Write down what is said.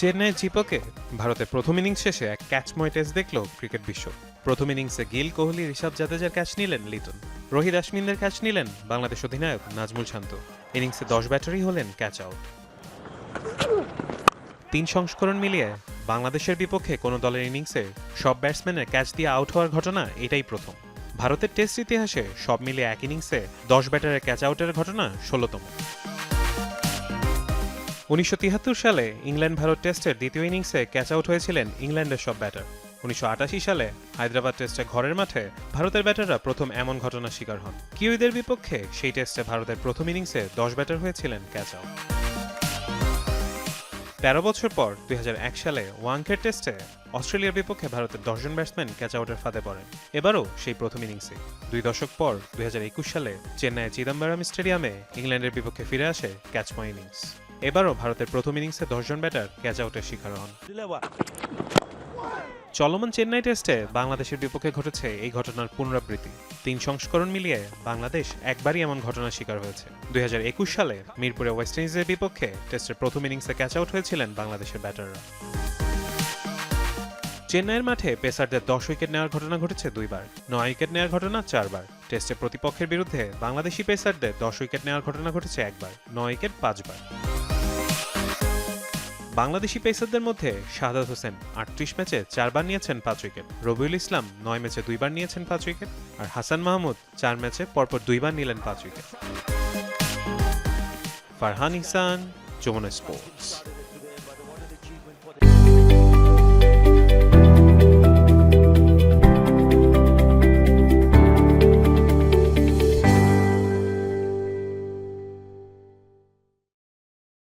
চেন্নাইয়ের চিপকে ভারতের প্রথম ইনিংস শেষে এক ক্যাচময় টেস্ট দেখল ক্রিকেট বিশ্ব। প্রথম ইনিংসে গিল কোহলি, ঋষভ জাদেজার ক্যাচ নিলেন লিটন। রোহিত আশমিনদের ক্যাচ নিলেন বাংলাদেশ অধিনায়ক নাজমুল শান্ত। ইনিংসে দশ ব্যাটারি হলেন ক্যাচ আউট তিন সংস্করণ মিলিয়ে বাংলাদেশের বিপক্ষে কোনো দলের ইনিংসে সব ব্যাটসম্যানের ক্যাচ দিয়ে আউট হওয়ার ঘটনা এটাই প্রথম। ভারতের টেস্ট ইতিহাসে সব মিলিয়ে এক ইনিংসে দশ ব্যাটারের ক্যাচ আউটের ঘটনা ষোলোতম। উনিশশো তিয়াত্তর সালে ইংল্যান্ড ভারত টেস্টের দ্বিতীয় ইনিংসে ক্যাচ আউট হয়েছিলেন ইংল্যান্ডের সব ব্যাটার। উনিশশো আটাশি সালে হায়দ্রাবাদ টেস্টে ঘরের মাঠে ভারতের ব্যাটাররা প্রথম এমন ঘটনার শিকার হন। কিউইদের বিপক্ষে সেই টেস্টে ভারতের প্রথম ইনিংসে দশ ব্যাটার হয়েছিলেন ক্যাচ আউট। তেরো বছর পর দুই হাজার এক সালে ওয়াংখের টেস্টে অস্ট্রেলিয়ার বিপক্ষে ভারতের দশজন ব্যাটসম্যান ক্যাচ আউটের ফাঁদে পড়েন। এবারও সেই প্রথম ইনিংসে। দুই দশক পর দুই হাজার একুশ সালে চেন্নাইয়ের চিদম্বরম স্টেডিয়ামে ইংল্যান্ডের বিপক্ষে ফিরে আসে ক্যাচময় ইনিংস। এবারও ভারতের প্রথম ইনিংসে দশজন ব্যাটার ক্যাচ আউটের শিকার হন। চলমান চেন্নাই টেস্টে বাংলাদেশের বিপক্ষে ঘটেছে এই ঘটনার পুনরাবৃত্তি। তিন সংস্করণ মিলিয়ে বাংলাদেশ একবারই এমন ঘটনার শিকার হয়েছে। দুই হাজার একুশ সালে মিরপুরে ওয়েস্ট ইন্ডিজের বিপক্ষে টেস্টের প্রথম ইনিংসে ক্যাচ আউট হয়েছিলেন বাংলাদেশের ব্যাটাররা। চেন্নাইয়ের মাঠে পেসারদের দশ উইকেট নেওয়ার ঘটনা ঘটেছে দুইবার। নয় উইকেট নেওয়ার ঘটনা চারবার। টেস্টে প্রতিপক্ষের বিরুদ্ধে বাংলাদেশি পেসারদের দশ উইকেট নেওয়ার ঘটনা ঘটেছে একবার। নয় উইকেট পাঁচবার। বাংলাদেশি পেসারদের মধ্যে শাহাদ হোসেন আটত্রিশ ম্যাচে চারবার নিয়েছেন পাঁচ উইকেট, রবিউল ইসলাম নয় ম্যাচে দুইবার নিয়েছেন পাঁচ উইকেট আর হাসান মাহমুদ চার ম্যাচে পরপর দুইবার নিলেন পাঁচ উইকেট। ফারহান ইহসান, যমুনা স্পোর্টস।